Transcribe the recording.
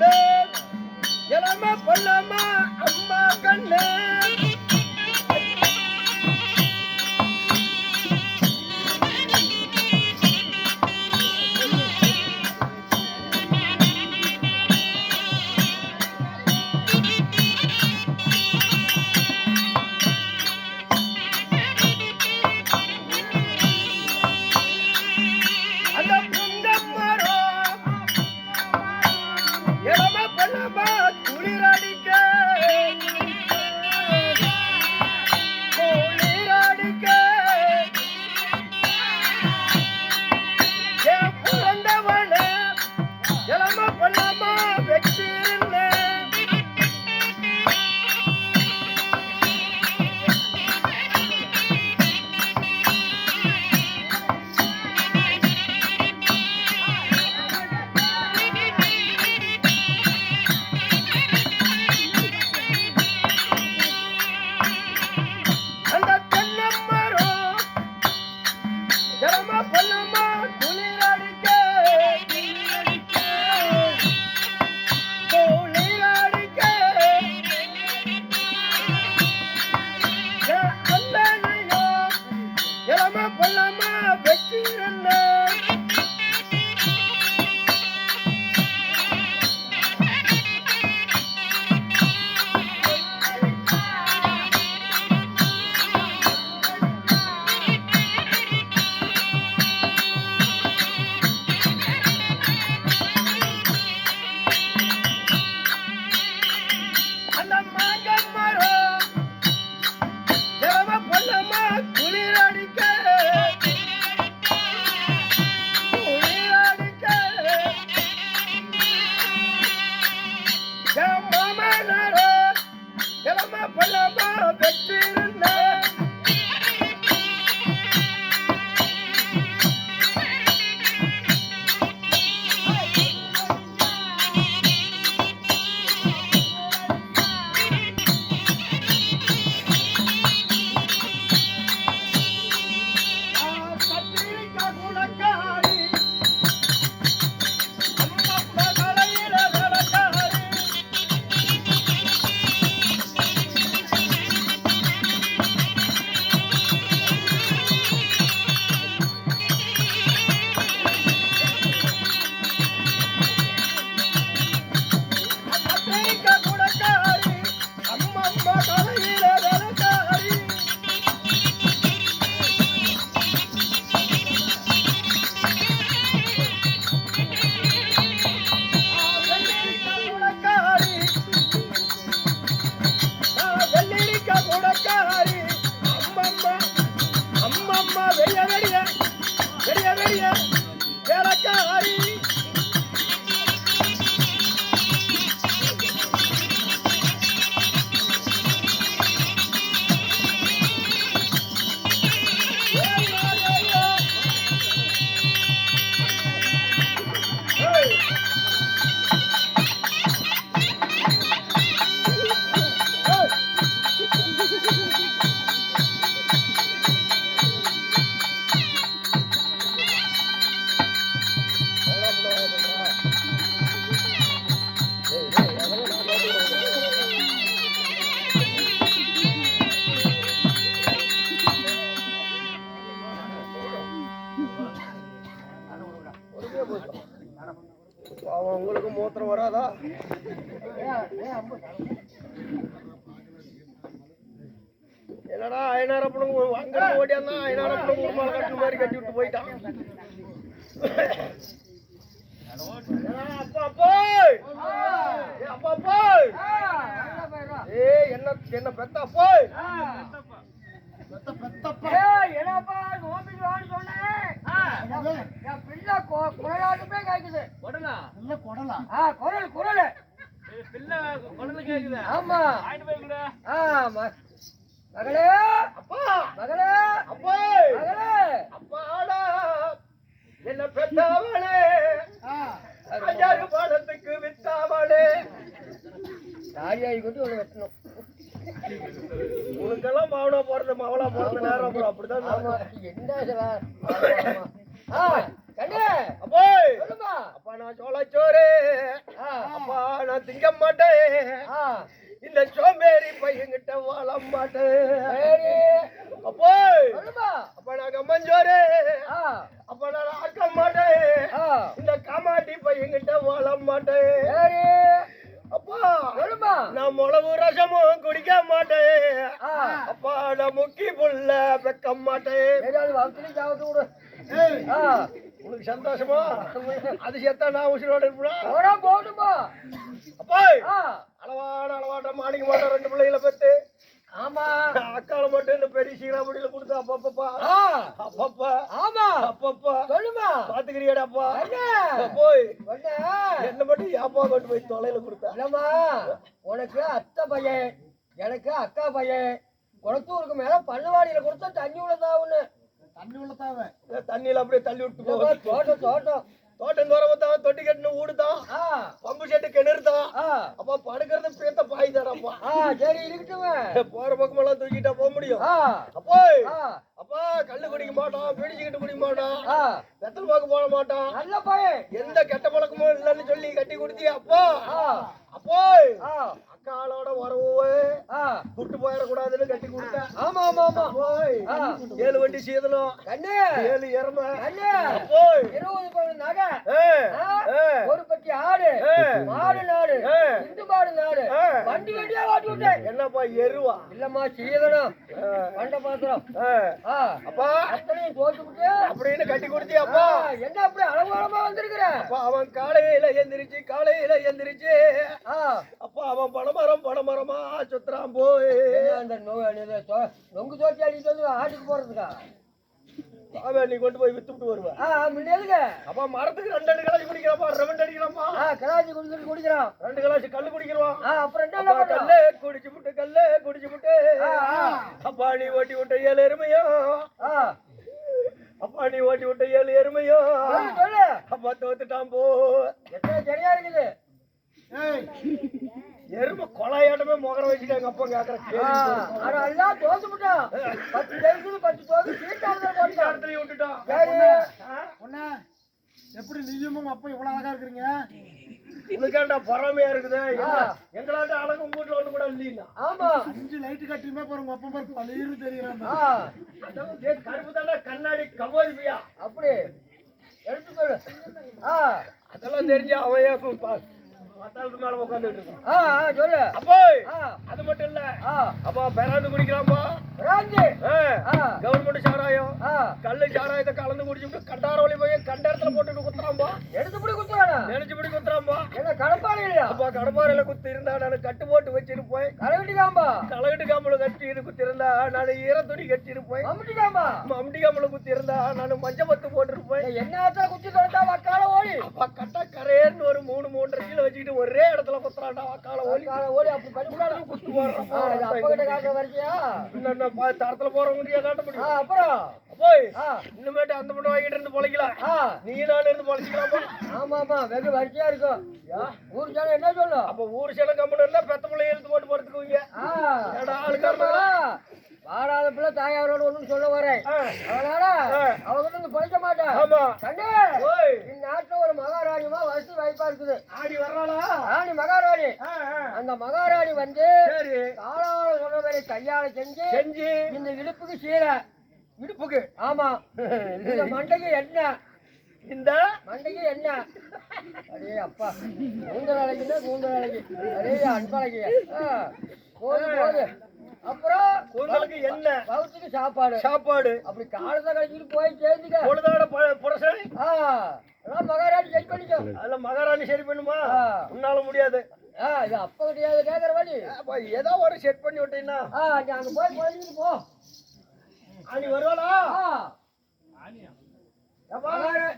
கண்டேன் எல்லாமே பண்ணாமா அம்மா கண்ணே. அப்படியே போயிட்டோம் அவன் உங்களுக்கு மூத்திரம் வராதா? என்னடா ஐநாரப்பணம் அங்க ஐநாயிரம் ஐநாரப்பணம் ஒரு மாலை கட்டு மாதிரி கட்டி விட்டு போயிட்டான். அப்பா அப்பா! அப்பா அப்பா! ஏ என்ன என்ன பெத்த பெத்தா போய் என்னப்பா நோம்பிக்கு வான்னு சொன்னேன். என் பிள்ளை குரலாட்டமே கேக்குது. உடனே ஆ குரல் குரல். பிள்ளை கேக்குது. ஆமா. ஆயிட்டு போய் கூட மகளே. அப்பா. மகளே. அப்பா. மகளே. அப்பாடா என்ன பெத்தாவளே அஞ்சாறு பாடத்துக்கு வித்தாவளே தாரியாயி கொண்டு ஒன்று வெட்டணும். உனக்கெல்லாம் மாவனா போறது மாவளா போறது நேரம் அப்படிதான். என்ன அப்பா. நான் சோளச்சோறு ஆ. அப்பா நான் திங்க மாட்டேன் இந்த சோம்பேறி பையன்கிட்ட வாழ மாட்டேன் சொல்லுமா. அப்பா நான் கம்மஞ்சோறு. அப்பா நான் ஆக்க மாட்டேன் இந்த காமாட்டி பையன்கிட்ட வாழ மாட்டேன் அப்பா. நான் மிளகு ரசமும் குடிக்க மாட்டேன். அப்பா நான் முக்கி புல்ல வைக்க மாட்டேன். உனக்கு சந்தோஷமா? அது செத்தா நான் உசுரோட இருப்பேன்? போடா போடுமா. அப்பா ஆ. அளவான அளவாட்ட மாணிக்க மாட்டோம் ரெண்டு பிள்ளைகளை பெத்து. ஆமா. அக்கால மட்டும் இந்த பெரிய சீராபடியில கொடுத்து அப்பப்பா ஆ. அப்பப்பா ஆமா. அப்பப்பா சொல்லுமா. பாத்துக்கிறியாடாப்பா. போய் ஒண்ணு என்ன மட்டும் யாப்பா கொண்டு போய் தொலைல கொடுத்தா. உனக்கு அத்தை பையன். எனக்கு அக்கா பையன். குளத்தூருக்கு மேல பள்ளுவாடியில கொடுத்தா தண்ணி உள்ளதாவுன்னு தண்ணியில அப்படியே தள்ளி விட்டு போகும் தோட்டம் தோட்டம். தோட்டம் தூரம் தான் தொட்டி கட்டின ஊடுதான் பம்பு செட்டு கிணறுதான் அப்பா படுக்கிறது பேத்த பாய் தானப்பா ஆ சரி இருக்கட்டும். போற பக்கமெல்லாம் தூக்கிட்டா போக முடியும். ஆ. அப்பா கல்லு குடிக்க மாட்டான் பிடிச்சுக்கிட்டு குடிக்க மாட்டான். ஆ. வெத்தல் பாக்கு போட மாட்டான். நல்ல பையன். எந்த கெட்ட பழக்கமும் இல்லைன்னு சொல்லி கட்டி கொடுத்தி அப்பா? ஆ. அக்காளோட ஆ. விட்டு போயிடக்கூடாதுன்னு கட்டி கொடுத்தேன். ஆமா ஆமா ஆமா. போய். ஏழு வண்டி சீதனம் கண்ணு. ஏழு எருமை. கண்ணு. போய். இருபது பவுன் நகை. ஒரு பட்டி ஆடு. மாடு நாடு. இந்து மாடு நாடு. வண்டி வண்டியா ஓட்டி விட்டேன். என்னப்பா எருவா? இல்லம்மா சீதனம். பண்ட பாத்திரம். அப்பா. அத்தனையும் தோத்து விட்டு. அப்படின்னு கட்டி கொடுத்தி அப்பா ஆ, என்ன அப்படி அளவாளமா வந்திருக்கிற? அப்பா அவன் காலையில எந்திரிச்சு காலையில எந்திரிச்சு. அப்பா அவன் பணமரம் பணமரமா சுத்துறான் போய். என்ன அந்த நொங்கு தோட்டி அடிச்சு வந்து ஆட்டுக்கு போறதுக்கா? அவன் நீ கொண்டு போய் வித்து விட்டு வருவேன் ஆ முன்ன எதுக்கு? அப்பா மரத்துக்கு ரெண்டு ரெண்டு கிளாஸ் குடிக்கிறாப்பா ரெவண்டு அடிக்கிறாப்பா. ஆ கிளாச்சி குடிச்சிட்டு குடிக்கிறான் ரெண்டு கிளாஸ் கல்லு குடிக்கிறான் ஆ அப்புறம் என்ன? கல்லு குடிச்சு விட்டு கல்லு குடிச்சு விட்டு. அப்பா நீ ஓட்டி விட்ட ஏழு எருமையும் ஆ. அப்பா நீ ஓட்டி விட்ட ஏழு எருமையும் சொல்லு, சொல்லு. அப்பா தோத்துட்டான் போ. எத்தனை சரியா இருக்குது? எருமை கொலையாட்டமே முகர வச்சுட்டாங்க அப்பா கேக்குற ஆ, கேள்வி ஆனா எல்லாம் விட்டான் பத்து ஜெயிக்குது பத்து இடத்துலயும் விட்டுட்டான். சரி ஆ? எப்படி நீயும் அப்ப இவ்வளவு அழகா இருக்கிறீங்க? உனக்கேண்டா பொறாமையா இருக்குது. எங்களாட்ட அழகு உங்க வீட்டுல ஒண்ணு கூட இல்லைன்னா. ஆமா. அஞ்சு லைட் கட்டியுமே பாருங்க அப்ப பாரு பளிர்னு தெரியுறாங்க கருப்பு தாண்டா கண்ணாடி கவோதிபியா அப்படி. எடுத்துக்கொள்ளு ஆ. அதெல்லாம் தெரிஞ்சு அவன் ஏன் மேல உட்காந்துட்டு சொல்லு. அது மட்டும் இல்ல. அப்பா பெறாந்து குடிக்கிறான்பா ராஜி ஆ. கவர்மெண்ட் சாராயம். கல்லு சாராயத்தை கலந்து குடிச்சுட்டு கண்டாரோலி போய் கண்டத்துல போட்டுட்டு குத்துறான்பா எடுத்து பிடி குத்துறானா நினைச்சுபடி குத்துறான்பா என்ன இல்லையா? அப்பா கடப்பாறையில குத்தி இருந்தா நான் கட்டு போட்டு கலவிட்டி காம்பா கலகட்டு காம்புல கட்டி குத்தி இருந்தா நான் ஈர துணி காம்பா அம்டி காம்புல குத்தி இருந்தா நான் மஞ்ச பத்து போட்டிருப்பேன் என்ன ஆத்தா குச்சி தொலைத்தா வக்கால ஓடி? அப்பா கட்ட கரையேன்னு ஒரு மூணு மூன்றரை கிலோ வச்சுக்கிட்டு ஒரே இடத்துல குத்துறான்டா காலை ஒலி வக்கால ஓடி அப்படி பண்ணிவிடாத குத்து போடுறான் அப்பா கிட்ட காட்டுற வரிசையா இன்னும் தரத்துல போற முடியா காட்ட ஆ முடியும் அப்புறம்? போய் இன்னுமேட்டு அந்த மட்டும் வாங்கிட்டு இருந்து பொழைக்கலாம். நீ நான் இருந்து பொழைச்சிக்கலாமா? ஆமா ஆமா வெகு வரிசையா இருக்கும். ஊர் ஜனம் என்ன சொல்லும்? அப்ப ஊர் சில கம்பெனி இருந்தா பெத்த பிள்ளை எடுத்து போட்டு படுத்துக்குவீங்க ஆ ஏடா ஆளுக்காரங்க வாடாத பிள்ளை தாயாரோட ஒண்ணும் சொல்ல வரேன் ஆ, அதனால ஆ. அவங்க வந்து படிக்க மாட்டேன் ஆமா கண்டு ஓய் இந்நாட்டுல ஒரு மகாராணிமா வசதி வாய்ப்பா இருக்குது ஆடி வர்றாளா ராணி மகாராணி ஆ, ஆ. அந்த மகாராணி வந்து சரி காலால சொன்னவரை கையால செஞ்சு செஞ்சு. இந்த இடுப்புக்கு சீரை இடுப்புக்கு ஆமா. இந்த மண்டைக்கு எண்ணெய். இந்த மண்டைக்கு என்ன அடே அப்பா. கூந்தல் அழகினா கூந்தல் அழகி. அடே அன்பழகி ஆ, போது போது. அப்புறம் என்ன? வகுத்துக்கு சாப்பாடு. சாப்பாடு. அப்படி காலத்தை கழிச்சுட்டு போய் சேர்ந்துக்க. பொழுதாட புரசனை மகாராணி செக் பண்ணிக்கோ. அதுல மகாராணி சரி பண்ணுமா. உன்னால முடியாது. இது அப்ப கிடையாது கேட்கற வழி அப்ப ஏதோ ஒரு செட் பண்ணி விட்டீங்கன்னா ஆ நீ அங்க போய் குழந்தைட்டு போ. நீ வருவாளா? ஆ. ஏப்பா? மகாரா-